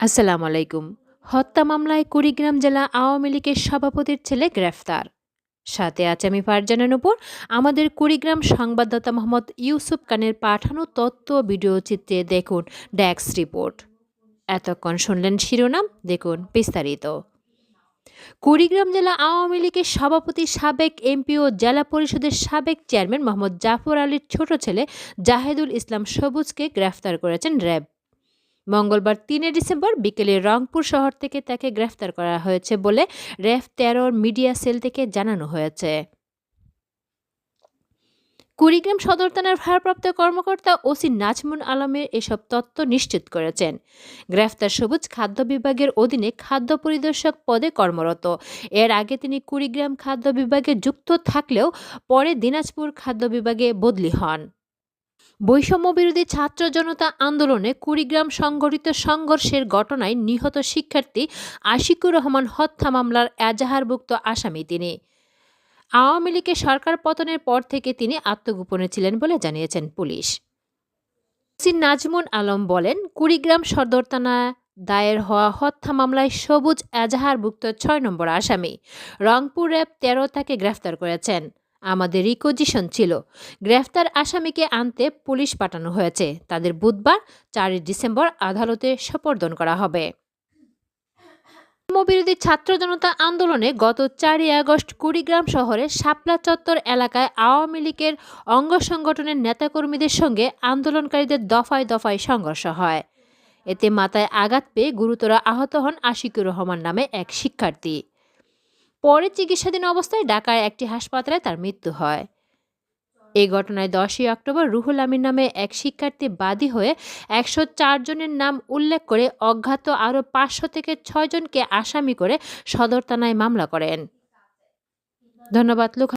আসসালামু আলাইকুম। হত্যা মামলায় কুড়িগ্রাম জেলা আওয়ামী লীগের সভাপতির ছেলে গ্রেফতার। সাথে আছে আমি ফারজানের উপর আমাদের কুড়িগ্রাম সংবাদদাতা মোহাম্মদ ইউসুফ খানের পাঠানো তথ্য ভিডিও চিত্রে দেখুন ড্যাক্স রিপোর্ট। এতক্ষণ শুনলেন শিরোনাম, দেখুন বিস্তারিত। কুড়িগ্রাম জেলা আওয়ামী লীগের সভাপতি সাবেক এমপি ও জেলা পরিষদের সাবেক চেয়ারম্যান মোহাম্মদ জাফর আলীর ছোট ছেলে জাহেদুল ইসলাম সবুজকে গ্রেফতার করেছেন র্যাব। মঙ্গলবার তিনে ডিসেম্বর বিকেলে রংপুর শহর থেকে তাকে গ্রেফতার করা হয়েছে বলে র্যাফ তেরোর মিডিয়া সেল থেকে জানানো হয়েছে। কুড়িগ্রাম সদর থানার ভারপ্রাপ্ত কর্মকর্তা ওসি নাজমুন আলমের এসব তথ্য নিশ্চিত করেছেন। গ্রেফতার সবুজ খাদ্য বিভাগের অধীনে খাদ্য পরিদর্শক পদে কর্মরত। এর আগে তিনি কুড়িগ্রাম খাদ্য বিভাগে যুক্ত থাকলেও পরে দিনাজপুর খাদ্য বিভাগে বদলি হন। বৈষম্য বিরোধী ছাত্র জনতা আন্দোলনে কুড়িগ্রাম সংঘটিত সংঘর্ষের ঘটনায় নিহত শিক্ষার্থী আশিকুর রহমান হত্যা মামলার এজাহারভুক্ত আসামি তিনি। আওয়ামী লীগের সরকার পতনের পর থেকে তিনি আত্মগোপনে ছিলেন বলে জানিয়েছেন পুলিশ। সি নাজমুন আলম বলেন, কুড়িগ্রাম সদর থানা দায়ের হওয়া হত্যা মামলায় সবুজ এজাহারভুক্ত ছয় নম্বর আসামি। রংপুর র্যাব তেরো তাকে গ্রেফতার করেছেন। আমাদের রিকোজিশন ছিল। গ্রেফতার আসামিকে আনতে পুলিশ পাঠানো হয়েছে। তাদের বুধবার, চারই ডিসেম্বর আদালতে সপর্দন করা হবে। বিরোধী ছাত্র জনতা আন্দোলনে গত চারই আগস্ট কুড়িগ্রাম শহরের শাপলা চত্বর এলাকায় আওয়ামী লীগের অঙ্গ সংগঠনের নেতাকর্মীদের সঙ্গে আন্দোলনকারীদের দফায় দফায় সংঘর্ষ হয়। এতে মাথায় আঘাত পেয়ে গুরুতর আহত হন আশিকুর রহমান নামে এক শিক্ষার্থী। পরে চিকিৎসাধীন অবস্থায় ঢাকায় একটি হাসপাতালে তার মৃত্যু হয়। এই ঘটনায় দশই অক্টোবর রুহুল আমিন নামে এক শিক্ষার্থী বাদী হয়ে একশো চার জনের নাম উল্লেখ করে অজ্ঞাত আরও পাঁচশো থেকে ছয়জনকে আসামি করে সদর থানায় মামলা করেন। ধন্যবাদ